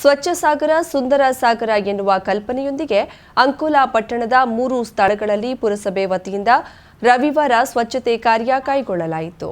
ಸ್ವಚ್ಛ ಸಾಗರ, ಸುಂದರ ಸಾಗರ ಎನ್ನುವ ಕಲ್ಪನೆಯೊಂದಿಗೆ ಅಂಕೋಲಾ ಪಟ್ಟಣದ ಮೂರು ಸ್ಥಳಗಳಲ್ಲಿ ಪುರಸಭೆ ವತಿಯಿಂದ ರವಿವಾರ ಸ್ವಚ್ಛತೆ ಕಾರ್ಯ ಕೈಗೊಳ್ಳಲಾಯಿತು.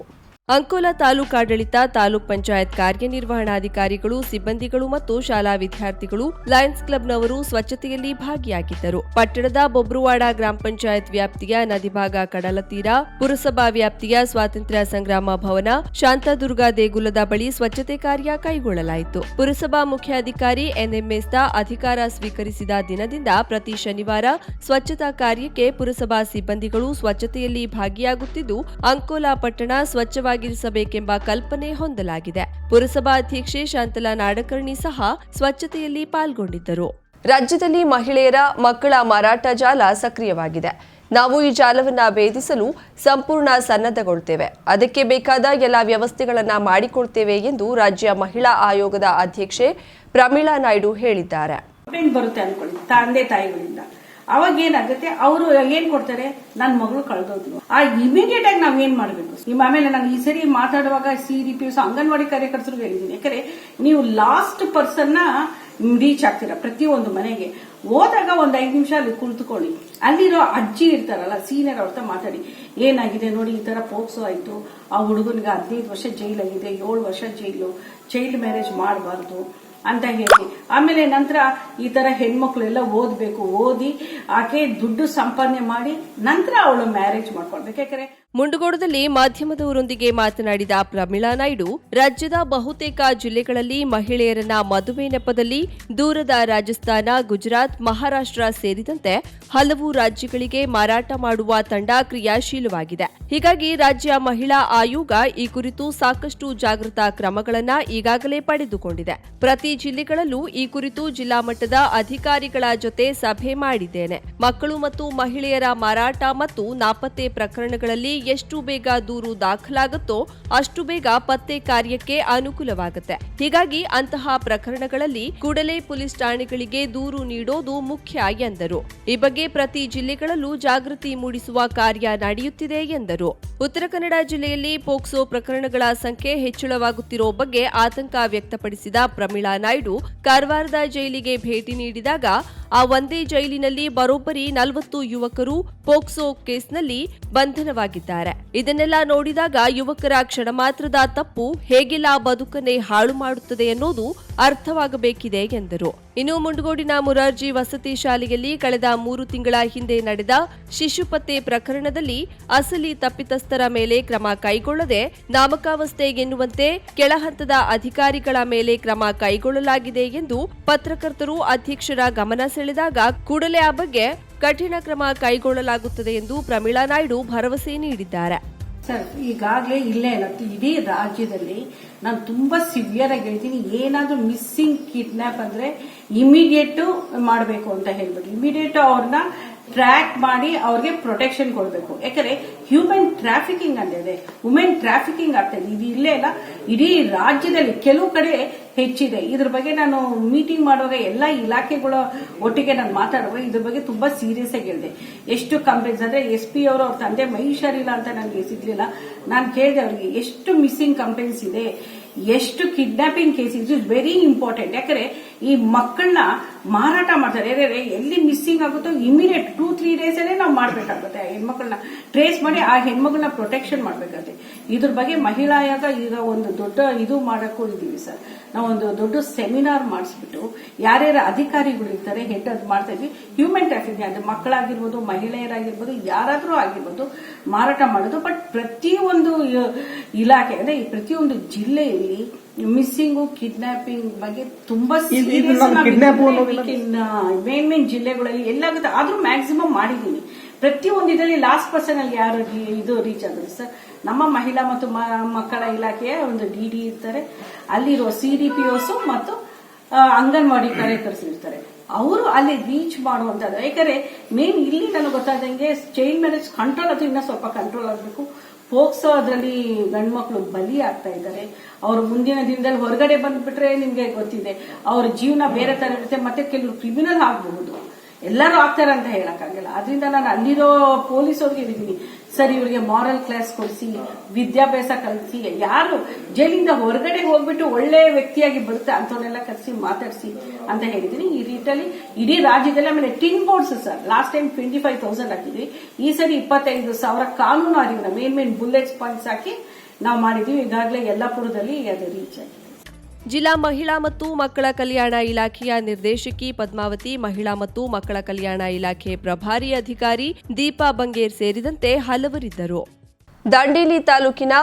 ಅಂಕೋಲಾ ತಾಲೂಕಾಡಳಿತ ತಾಲೂಕ್ ಪಂಚಾಯತ್ ಕಾರ್ಯನಿರ್ವಹಣಾಧಿಕಾರಿಗಳು, ಸಿಬ್ಬಂದಿಗಳು ಮತ್ತು ಶಾಲಾ ವಿದ್ಯಾರ್ಥಿಗಳು ಲಯನ್ಸ್ ಕ್ಲಬ್ನವರು ಸ್ವಚ್ಛತೆಯಲ್ಲಿ ಭಾಗಿಯಾಗಿದ್ದರು. ಪಟ್ಟಣದ ಬೊಬ್ರುವಾಡ ಗ್ರಾಮ ಪಂಚಾಯತ್ ವ್ಯಾಪ್ತಿಯ ನದಿಭಾಗ ಕಡಲತೀರ, ಪುರಸಭಾ ವ್ಯಾಪ್ತಿಯ ಸ್ವಾತಂತ್ರ್ಯ ಸಂಗ್ರಾಮ ಭವನ, ಶಾಂತದುರ್ಗ ದೇಗುಲದ ಬಳಿ ಸ್ವಚ್ಛತೆ ಕಾರ್ಯ ಕೈಗೊಳ್ಳಲಾಯಿತು. ಪುರಸಭಾ ಮುಖ್ಯಾಧಿಕಾರಿ ಎನ್ಎಂಎಸ್ದ ಅಧಿಕಾರ ಸ್ವೀಕರಿಸಿದ ದಿನದಿಂದ ಪ್ರತಿ ಶನಿವಾರ ಸ್ವಚ್ಛತಾ ಕಾರ್ಯಕ್ಕೆ ಪುರಸಭಾ ಸಿಬ್ಬಂದಿಗಳು ಸ್ವಚ್ಛತೆಯಲ್ಲಿ ಭಾಗಿಯಾಗುತ್ತಿದ್ದು, ಅಂಕೋಲಾ ಪಟ್ಟಣ ಸ್ವಚ್ಛವಾಗಿರಿಸಬೇಕೆಂಬ ಕಲ್ಪನೆ ಹೊಂದಲಾಗಿದೆ. ಪುರಸಭಾ ಅಧ್ಯಕ್ಷೆ ಶಾಂತಲಾ ನಾಡಕರ್ಣಿ ಸಹ ಸ್ವಚ್ಛತೆಯಲ್ಲಿ ಪಾಲ್ಗೊಂಡಿದ್ದರು. ರಾಜ್ಯದಲ್ಲಿ ಮಹಿಳೆಯರ ಮಕ್ಕಳ ಮಾರಾಟ ಜಾಲ ಸಕ್ರಿಯವಾಗಿದೆ. ನಾವು ಈ ಜಾಲವನ್ನು ಭೇದಿಸಲು ಸಂಪೂರ್ಣ ಸನ್ನದ್ಧಗೊಳ್ತೇವೆ. ಅದಕ್ಕೆ ಬೇಕಾದ ಎಲ್ಲ ವ್ಯವಸ್ಥೆಗಳನ್ನು ಮಾಡಿಕೊಡ್ತೇವೆ ಎಂದು ರಾಜ್ಯ ಮಹಿಳಾ ಆಯೋಗದ ಅಧ್ಯಕ್ಷೆ ಪ್ರಮೀಳಾ ನಾಯ್ಡು ಹೇಳಿದ್ದಾರೆ. ಬರುತ್ತೆ ಅನ್ಕೊಳ್ಳಿ. ತಂದೆ ತಾಯಿಗಳಿಂದ ಅವಾಗ ಏನಾಗುತ್ತೆ? ಅವರು ಏನ್ ಕೊಡ್ತಾರೆ? ನನ್ನ ಮಗಳು ಕಳೆದೋದ್ಲು. ಆ ಇಮಿಡಿಯೇಟ್ ಆಗಿ ನಾವ್ ಏನ್ ಮಾಡ್ಬೇಕು? ನಿಮ್ಮ ಆಮೇಲೆ ನಾನು ಈ ಸರಿ ಮಾತಾಡುವಾಗ ಸಿ ಡಿ ಪಿ ಅಂಗನವಾಡಿ ಕಾರ್ಯಕರ್ತರು ಹೇಳಿದ್ದೀನಿ. ಯಾಕಂದ್ರೆ ನೀವು ಲಾಸ್ಟ್ ಪರ್ಸನ್ ರೀಚ್ ಆಗ್ತೀರಾ ಪ್ರತಿಯೊಂದು ಮನೆಗೆ. ಹೋದಾಗ ಒಂದ್ ಐದು ನಿಮಿಷ ಅಲ್ಲಿ ಕುಳಿತುಕೊಳ್ಳಿ. ಅಲ್ಲಿರೋ ಅಜ್ಜಿ ಇರ್ತಾರಲ್ಲ ಸೀನಿಯರ್ ಅವ್ರ ಮಾತಾಡಿ. ಏನಾಗಿದೆ ನೋಡಿ, ಈ ತರ ಪೋಕ್ಸೋ ಆಯ್ತು. ಆ ಹುಡುಗನಿಗೆ ಹದಿನೈದು ವರ್ಷ ಜೈಲಾಗಿದೆ, ಏಳು ವರ್ಷ ಜೈಲು. ಚೈಲ್ಡ್ ಮ್ಯಾರೇಜ್ ಮಾಡಬಾರ್ದು. ಅಂತ ಹೇಳಿ. ಆಮೇಲೆ ನಂತರ ಈ ತರ ಹೆಣ್ಮಕ್ಳು ಎಲ್ಲ ಓದ್ಬೇಕು, ಓದಿ ಆಕೆ ದುಡ್ಡು ಸಂಪಾದನೆ ಮಾಡಿ ನಂತರ ಅವಳು ಮ್ಯಾರೇಜ್ ಮಾಡ್ಕೊಳ್ಬೇಕು. ಯಾಕಂದ್ರೆ ಮುಂಡಗೋಡದಲ್ಲಿ ಮಾಧ್ಯಮದವರೊಂದಿಗೆ ಮಾತನಾಡಿದ ಪ್ರಮೀಳಾ ನಾಯ್ಡು, ರಾಜ್ಯದ ಬಹುತೇಕ ಜಿಲ್ಲೆಗಳಲ್ಲಿ ಮಹಿಳೆಯರನ್ನ ಮದುವೆ ನೆಪದಲ್ಲಿ ದೂರದ ರಾಜಸ್ಥಾನ, ಗುಜರಾತ್, ಮಹಾರಾಷ್ಟ್ರ ಸೇರಿದಂತೆ ಹಲವು ರಾಜ್ಯಗಳಿಗೆ ಮಾರಾಟ ಮಾಡುವ ತಂಡ ಕ್ರಿಯಾಶೀಲವಾಗಿದೆ. ಹೀಗಾಗಿ ರಾಜ್ಯ ಮಹಿಳಾ ಆಯೋಗ ಈ ಕುರಿತು ಸಾಕಷ್ಟು ಜಾಗೃತಾ ಕ್ರಮಗಳನ್ನು ಈಗಾಗಲೇ ಪಡೆದುಕೊಂಡಿದೆ. ಪ್ರತಿ ಜಿಲ್ಲೆಗಳಲ್ಲೂ ಈ ಕುರಿತು ಜಿಲ್ಲಾ ಮಟ್ಟದ ಅಧಿಕಾರಿಗಳ ಜೊತೆ ಸಭೆ ಮಾಡಿದ್ದೇನೆ. ಮಕ್ಕಳು ಮತ್ತು ಮಹಿಳೆಯರ ಮಾರಾಟ ಮತ್ತು ನಾಪತ್ತೆ ಪ್ರಕರಣಗಳಲ್ಲಿ ಎಷ್ಟು ಬೇಗ ದೂರು ದಾಖಲಾಗುತ್ತೋ ಅಷ್ಟು ಬೇಗ ಪತ್ತೆ ಕಾರ್ಯಕ್ಕೆ ಅನುಕೂಲವಾಗುತ್ತೆ. ಹೀಗಾಗಿ ಅಂತಹ ಪ್ರಕರಣಗಳಲ್ಲಿ ಕೂಡಲೇ ಪೊಲೀಸ್ ಠಾಣೆಗಳಿಗೆ ದೂರು ನೀಡೋದು ಮುಖ್ಯ ಎಂದರು. ಈ ಬಗ್ಗೆ ಪ್ರತಿ ಜಿಲ್ಲೆಗಳಲ್ಲೂ ಜಾಗೃತಿ ಮೂಡಿಸುವ ಕಾರ್ಯ ನಡೆಯುತ್ತಿದೆ ಎಂದರು. ಉತ್ತರ ಕನ್ನಡ ಜಿಲ್ಲೆಯಲ್ಲಿ ಪೋಕ್ಸೋ ಪ್ರಕರಣಗಳ ಸಂಖ್ಯೆ ಹೆಚ್ಚಳವಾಗುತ್ತಿರೋ ಬಗ್ಗೆ ಆತಂಕ ವ್ಯಕ್ತಪಡಿಸಿದ ಪ್ರಮೀಳಾ ನಾಯ್ಡು, ಕಾರವಾರದ ಜೈಲಿಗೆ ಭೇಟಿ ನೀಡಿದಾಗ ಆ ಒಂದೇ ಜೈಲಿನಲ್ಲಿ ಬರೋಬ್ಬರಿ ನಲವತ್ತು ಯುವಕರು ಪೋಕ್ಸೋ ಕೇಸ್ನಲ್ಲಿ ಬಂಧನವಾಗಿದ್ದಾರೆ. ಇದನ್ನೆಲ್ಲ ನೋಡಿದಾಗ ಯುವಕರ ಕ್ಷಣ ಮಾತ್ರದ ತಪ್ಪು ಹೇಗೆಲ್ಲ ಬದುಕನ್ನೇ ಹಾಳು ಮಾಡುತ್ತದೆ ಅನ್ನೋದು ಅರ್ಥವಾಗಬೇಕಿದೆ ಎಂದರು. ಇನ್ನು ಮುಂಡಗೋಡಿನ ಮುರಾರ್ಜಿ ವಸತಿ ಶಾಲೆಯಲ್ಲಿ ಕಳೆದ ಮೂರು ತಿಂಗಳ ಹಿಂದೆ ನಡೆದ ಶಿಶು ಪತ್ತೆ ಪ್ರಕರಣದಲ್ಲಿ ಅಸಲಿ ತಪ್ಪಿತಸ್ಥರ ಮೇಲೆ ಕ್ರಮ ಕೈಗೊಳ್ಳದೆ ನಾಮಕಾವಸ್ಥೆ ಎನ್ನುವಂತೆ ಕೆಳಹಂತದ ಅಧಿಕಾರಿಗಳ ಮೇಲೆ ಕ್ರಮ ಕೈಗೊಳ್ಳಲಾಗಿದೆ ಎಂದು ಪತ್ರಕರ್ತರು ಅಧ್ಯಕ್ಷರ ಗಮನ ಸೆಳೆದಾಗ ಕೂಡಲೇ ಆ ಬಗ್ಗೆ ಕಠಿಣ ಕ್ರಮ ಕೈಗೊಳ್ಳಲಾಗುತ್ತದೆ ಎಂದು ಪ್ರಮೀಳಾ ನಾಯ್ಡು ಭರವಸೆ ನೀಡಿದ್ದಾರೆ. ಸರ್, ಈಗಾಗಲೇ ಇಲ್ಲೇ ಇಲ್ಲ ಇಡೀ ರಾಜ್ಯದಲ್ಲಿ ನಾನು ತುಂಬಾ ಸಿವಿಯರ್ ಆಗಿ ಹೇಳ್ತೀನಿ, ಏನಾದ್ರೂ ಮಿಸ್ಸಿಂಗ್ ಕಿಡ್ನಾಪ್ ಅಂದ್ರೆ ಇಮಿಡಿಯೇಟ್ ಮಾಡಬೇಕು ಅಂತ ಹೇಳ್ಬಿಟ್ಟು. ಇಮಿಡಿಯೇಟ್ ಅವ್ರನ್ನ ಟ್ರ್ಯಾಕ್ ಮಾಡಿ ಅವ್ರಿಗೆ ಪ್ರೊಟೆಕ್ಷನ್ ಕೊಡಬೇಕು. ಯಾಕಂದ್ರೆ ಹ್ಯೂಮನ್ ಟ್ರಾಫಿಕಿಂಗ್ ಅಂದಿದೆ ವುಮೆನ್ ಟ್ರಾಫಿಕಿಂಗ್ ಆಗ್ತಾ ಇದೆ. ಇದು ಇಲ್ಲೇ ಅಲ್ಲ, ಇಡೀ ರಾಜ್ಯದಲ್ಲಿ ಕೆಲವು ಕಡೆ ಹೆಚ್ಚಿದೆ. ಇದ್ರ ಬಗ್ಗೆ ನಾನು ಮೀಟಿಂಗ್ ಮಾಡುವಾಗ ಎಲ್ಲ ಇಲಾಖೆಗಳ ಒಟ್ಟಿಗೆ ನಾನು ಮಾತಾಡುವಾಗ ಇದ್ರ ಬಗ್ಗೆ ತುಂಬಾ ಸೀರಿಯಸ್ ಆಗಿ ಹೇಳಿದೆ. ಎಷ್ಟು ಕಂಪ್ಲೇಂಟ್ಸ್ ಅಂದ್ರೆ ಎಸ್ ಪಿ ಅವರು ಅವ್ರ ತಂದೆ ಮಹಿಷಾರಿಲ್ಲ ಹುಷಾರಿಲ್ಲ ಅಂತ ನನಗೆ ಸಿಗ್ಲಿಲ್ಲ ನಾನು ಕೇಳಿದೆ ಅವರಿಗೆ ಎಷ್ಟು ಮಿಸ್ಸಿಂಗ್ ಕಂಪ್ಲೇಂಟ್ಸ್ ಇದೆ, ಎಷ್ಟು kidnapping case is very important ಯಾಕಂದ್ರೆ ಈ ಮಕ್ಕಳನ್ನ ಮಾರಾಟ ಮಾಡ್ತಾರೆ. ರೇ ಎಲ್ಲಿ ಮಿಸ್ಸಿಂಗ್ ಆಗುತ್ತೋ ಇಮಿಡಿಯೇಟ್ ಟೂ ತ್ರೀ ಡೇಸ್ ಅಲ್ಲೇ ನಾವು ಮಾಡ್ಬೇಕಾಗುತ್ತೆ. ಆ ಹೆಣ್ಮಕ್ಳನ್ನ ಟ್ರೇಸ್ ಮಾಡಿ ಆ ಹೆಣ್ಮಗಳನ್ನ ಪ್ರೊಟೆಕ್ಷನ್ ಮಾಡ್ಬೇಕಾಗುತ್ತೆ. ಇದ್ರ ಬಗ್ಗೆ ಮಹಿಳಾ ಆಯೋಗ ಈಗ ಒಂದು ದೊಡ್ಡ ಇದು ಮಾಡಕ್ಕೂ ಇದ್ದೀವಿ ಸರ್. ನಾವು ಒಂದು ದೊಡ್ಡ ಸೆಮಿನಾರ್ ಮಾಡಿಸ್ಬಿಟ್ಟು ಯಾರ್ಯಾರ ಅಧಿಕಾರಿಗಳು ಇರ್ತಾರೆ ಹೆಡ್ ಅದು ಮಾಡ್ತಾ ಇದ್ವಿ. ಹ್ಯೂಮನ್ ಟ್ರಾಫಿಕಿಂಗ್ ಅದು ಮಕ್ಕಳಾಗಿರ್ಬೋದು, ಮಹಿಳೆಯರಾಗಿರ್ಬೋದು, ಯಾರಾದರೂ ಆಗಿರ್ಬೋದು ಮಾರಾಟ ಮಾಡೋದು. ಬಟ್ ಪ್ರತಿಯೊಂದು ಇಲಾಖೆ, ಅಂದ್ರೆ ಪ್ರತಿಯೊಂದು ಜಿಲ್ಲೆಯಲ್ಲಿ ಮಿಸ್ಸಿಂಗು ಕಿಡ್ನಾಪಿಂಗ್ ಬಗ್ಗೆ ತುಂಬಾ ಮೇನ್ ಮೇನ್ ಜಿಲ್ಲೆಗಳಲ್ಲಿ ಎಲ್ಲಾಗುತ್ತೆ. ಆದ್ರೂ ಮ್ಯಾಕ್ಸಿಮಮ್ ಮಾಡಿದೀನಿ ಪ್ರತಿಯೊಂದು ಇದರಲ್ಲಿ ಲಾಸ್ಟ್ ಪರ್ಸನ್ ಅಲ್ಲಿ ಯಾರು ಇದು ರೀಚ್ ಆದ್ರು. ಸರ್ ನಮ್ಮ ಮಹಿಳಾ ಮತ್ತು ಮ- ಮಕ್ಕಳ ಇಲಾಖೆಯ ಒಂದು ಡಿ ಡಿ ಇರ್ತಾರೆ. ಅಲ್ಲಿರೋ ಸಿ ಡಿ ಪಿ ಓಸು ಮತ್ತು ಆ, ಅಂಗನವಾಡಿ ಕಾರ್ಯಕರ್ತರು ಇರ್ತಾರೆ. ಅವರು ಅಲ್ಲಿ ರೀಚ್ ಮಾಡುವಂತದ್ದು. ಯಾಕಂದ್ರೆ ಮೇನ್ ಇಲ್ಲಿ ನನಗೆ ಗೊತ್ತಾದಂಗೆ ಚೈಲ್ಡ್ ಮ್ಯಾರೇಜ್ ಕಂಟ್ರೋಲ್ ಅದು ಇನ್ನೂ ಸ್ವಲ್ಪ ಕಂಟ್ರೋಲ್ ಆಗಬೇಕು. ಪೋಕ್ಸೋ ಅದರಲ್ಲಿ ಗಂಡು ಮಕ್ಕಳು ಬಲಿ ಆಗ್ತಾ ಇದ್ದಾರೆ. ಅವ್ರು ಮುಂದಿನ ದಿನದಲ್ಲಿ ಹೊರಗಡೆ ಬಂದ್ಬಿಟ್ರೆ ನಿಮ್ಗೆ ಗೊತ್ತಿದೆ. ಅವ್ರ ಜೀವನ ಬೇರೆ ತರ ಇರುತ್ತೆ. ಮತ್ತೆ ಕೆಲವರು ಕ್ರಿಮಿನಲ್ ಆಗಬಹುದು. ಎಲ್ಲರೂ ಆಗ್ತಾರೆ ಅಂತ ಹೇಳಕ್ಕಾಗಲ್ಲ. ಅದರಿಂದ ನಾನು ಅಲ್ಲಿರೋ ಪೊಲೀಸವ್ರಿಗೆ ಹೇಳಿದ್ದೀನಿ ಸರ್, ಇವರಿಗೆ ಮಾರಲ್ ಕ್ಲಾಸ್ ಕೊಡಿಸಿ, ವಿದ್ಯಾಭ್ಯಾಸ ಕಲಿಸಿ, ಯಾರು ಜೈಲಿಂದ ಹೊರಗಡೆ ಹೋಗ್ಬಿಟ್ಟು ಒಳ್ಳೆ ವ್ಯಕ್ತಿಯಾಗಿ ಬರುತ್ತೆ ಅಂಥವ್ರನ್ನೆಲ್ಲ ಕರೆಸಿ ಮಾತಾಡಿಸಿ ಅಂತ ಹೇಳಿದ್ದೀನಿ. ಈ ರೀತಿಯಲ್ಲಿ ಇಡೀ ರಾಜ್ಯದಲ್ಲಿ ಆಮೇಲೆ tin boards sir last time twenty five thousand ಹಾಕಿದ್ವಿ. ಈ ಸರಿ ಇಪ್ಪತ್ತೈದು ಸಾವಿರ ಕಾನೂನು ಅರಿವಿನ ಮೇನ್ ಮೇನ್ ಬುಲೆಟ್ಸ್ ಪಾಯಿಂಟ್ಸ್ ಹಾಕಿ ನಾವು ಮಾಡಿದೀವಿ. ಈಗಾಗಲೇ ಯಲ್ಲಾಪುರದಲ್ಲಿ ಅದು ರೀಚ್ ಆಗಿದೆ. ಜಿಲ್ಲಾ ಮಹಿಳಾ ಮತ್ತು ಮಕ್ಕಳ ಕಲ್ಯಾಣ ಇಲಾಖೆಯ ನಿರ್ದೇಶಕಿ ಪದ್ಮಾವತಿ, ಮಹಿಳಾ ಮತ್ತು ಮಕ್ಕಳ ಕಲ್ಯಾಣ ಇಲಾಖೆ ಪ್ರಭಾರಿ ಅಧಿಕಾರಿ ದೀಪಾ ಬಂಗೇರ್ ಸೇರಿದಂತೆ ಹಲವರಿದ್ದರು. ದಾಂಡೇಲಿ ತಾಲೂಕಿನ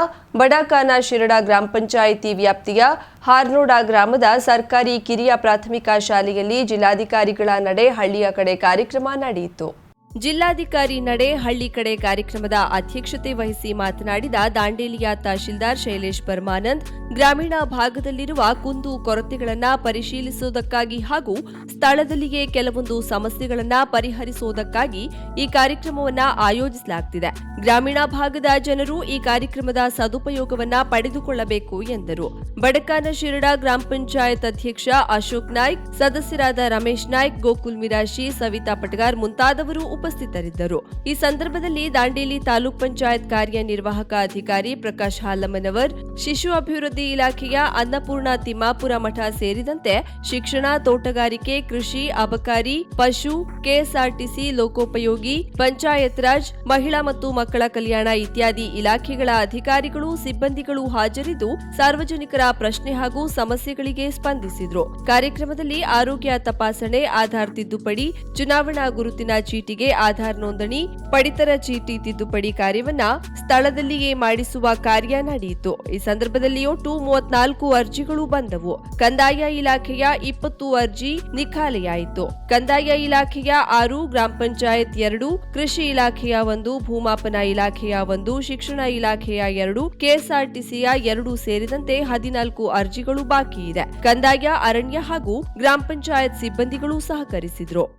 ಬಡಾಕಾನ ಶಿರಡ ಗ್ರಾಮ ಪಂಚಾಯಿತಿ ವ್ಯಾಪ್ತಿಯ ಹಾರ್ನೋಡ ಗ್ರಾಮದ ಸರ್ಕಾರಿ ಕಿರಿಯ ಪ್ರಾಥಮಿಕ ಶಾಲೆಯಲ್ಲಿ ಜಿಲ್ಲಾಧಿಕಾರಿಗಳ ನಡೆ ಹಳ್ಳಿಯ ಕಡೆ ಕಾರ್ಯಕ್ರಮ ನಡೆಯಿತು. ಜಿಲ್ಲಾಧಿಕಾರಿ ನಡೆ ಹಳ್ಳಿ ಕಡೆ ಕಾರ್ಯಕ್ರಮದ ಅಧ್ಯಕ್ಷತೆ ವಹಿಸಿ ಮಾತನಾಡಿದ ದಾಂಡೇಲಿಯ ತಹಶೀಲ್ದಾರ್ ಶೈಲೇಶ್ ಪರಮಾನಂದ್, ಗ್ರಾಮೀಣ ಭಾಗದಲ್ಲಿರುವ ಕುಂದು ಕೊರತೆಗಳನ್ನು ಪರಿಶೀಲಿಸುವುದಕ್ಕಾಗಿ ಹಾಗೂ ಸ್ಥಳದಲ್ಲಿಯೇ ಕೆಲವೊಂದು ಸಮಸ್ಯೆಗಳನ್ನು ಪರಿಹರಿಸುವುದಕ್ಕಾಗಿ ಈ ಕಾರ್ಯಕ್ರಮವನ್ನು ಆಯೋಜಿಸಲಾಗುತ್ತಿದೆ ಗ್ರಾಮೀಣ ಭಾಗದ ಜನರು ಈ ಕಾರ್ಯಕ್ರಮದ ಸದುಪಯೋಗವನ್ನ ಪಡೆದುಕೊಳ್ಳಬೇಕು ಎಂದರು. ಬಡಕಾನ ಶಿರಡ ಗ್ರಾಮ ಪಂಚಾಯತ್ ಅಧ್ಯಕ್ಷ ಅಶೋಕ್ ನಾಯ್ಕ್, ಸದಸ್ಯರಾದ ರಮೇಶ್ ನಾಯ್ಕ್, ಗೋಕುಲ್ ಮಿರಾಶಿ, ಸವಿತಾ ಪಟಗಾರ್ ಮುಂತಾದವರು ಉಪಸ್ಥಿತರಿದ್ದರು. ಈ ಸಂದರ್ಭದಲ್ಲಿ ದಾಂಡೇಲಿ ತಾಲೂಕ್ ಪಂಚಾಯತ್ ಕಾರ್ಯನಿರ್ವಾಹಕ ಅಧಿಕಾರಿ ಪ್ರಕಾಶ್ ಹಾಲಮ್ಮನವರ್, ಶಿಶು ಅಭಿವೃದ್ಧಿ ಇಲಾಖೆಯ ಅನ್ನಪೂರ್ಣ ತಿಮ್ಮಾಪುರ ಮಠ ಸೇರಿದಂತೆ ಶಿಕ್ಷಣ, ತೋಟಗಾರಿಕೆ, ಕೃಷಿ, ಅಬಕಾರಿ, ಪಶು, ಕೆಎಸ್ಆರ್ಟಿಸಿ, ಲೋಕೋಪಯೋಗಿ ಪಂಚಾಯತ್ ರಾಜ್ ಮಹಿಳಾ ಮತ್ತು ಮಕ್ಕಳ ಕಲ್ಯಾಣ ಇತ್ಯಾದಿ ಇಲಾಖೆಗಳ ಅಧಿಕಾರಿಗಳು, ಸಿಬ್ಬಂದಿಗಳು ಹಾಜರಿದ್ದು ಸಾರ್ವಜನಿಕರ ಪ್ರಶ್ನೆ ಹಾಗೂ ಸಮಸ್ಯೆಗಳಿಗೆ ಸ್ಪಂದಿಸಿದ್ರು. ಕಾರ್ಯಕ್ರಮದಲ್ಲಿ ಆರೋಗ್ಯ ತಪಾಸಣೆ, ಆಧಾರ್ ತಿದ್ದುಪಡಿ, ಚುನಾವಣಾ ಗುರುತಿನ ಚೀಟಿಗೆ ಆಧಾರ್ ನೋಂದಣಿ, ಪಡಿತರ ಚೀಟಿ ತಿದ್ದುಪಡಿ ಕಾರ್ಯವನ್ನ ಸ್ಥಳದಲ್ಲಿಯೇ ಮಾಡಿಸುವ ಕಾರ್ಯ ನಡೆಯಿತು. ಈ ಸಂದರ್ಭದಲ್ಲಿ ಒಟ್ಟು ಮೂವತ್ನಾಲ್ಕು ಅರ್ಜಿಗಳು ಬಂದವು. ಕಂದಾಯ ಇಲಾಖೆಯ ಇಪ್ಪತ್ತು ಅರ್ಜಿ ನಿಖಾಲೆಯಾಯಿತು. ಕಂದಾಯ ಇಲಾಖೆಯ ಆರು, ಗ್ರಾಮ ಪಂಚಾಯತ್ ಎರಡು, ಕೃಷಿ ಇಲಾಖೆಯ ಒಂದು, ಭೂಮಾಪನ ಇಲಾಖೆಯ ಒಂದು, ಶಿಕ್ಷಣ ಇಲಾಖೆಯ ಎರಡು, ಕೆಎಸ್ಆರ್ಟಿಸಿಯ ಎರಡು ಸೇರಿದಂತೆ ಹದಿನಾಲ್ಕು ಅರ್ಜಿಗಳು ಬಾಕಿ ಇದೆ ಕಂದಾಯ, ಅರಣ್ಯ ಹಾಗೂ ಗ್ರಾಮ ಪಂಚಾಯತ್ ಸಿಬ್ಬಂದಿಗಳು ಸಹಕರಿಸಿದ್ರು.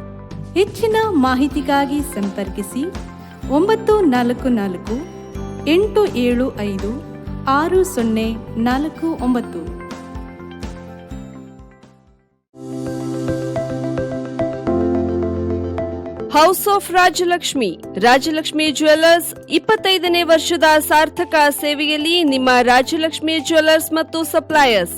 ಹೆಚ್ಚಿನ ಮಾಹಿತಿಗಾಗಿ ಸಂಪರ್ಕಿಸಿ ಒಂಬತ್ತು ನಾಲ್ಕು ನಾಲ್ಕು ಎಂಟು ಏಳು ಐದು ಆರು ಸೊನ್ನೆ ನಾಲ್ಕು ಒಂಬತ್ತು. House of Rajalakshmi Rajalakshmi jewellers ಇಪ್ಪತ್ತೈದನೇ ವರ್ಷದ ಸಾರ್ಥಕ ಸೇವೆಯಲ್ಲಿ ನಿಮ್ಮ ರಾಜಲಕ್ಷ್ಮಿ ಜ್ಯುವೆಲ್ಲರ್ಸ್ ಮತ್ತು suppliers.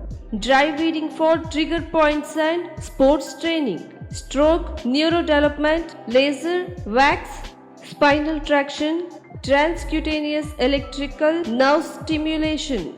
dry reading for trigger points and sports training, stroke, neurodevelopment, laser, wax, spinal traction, transcutaneous electrical nerve stimulation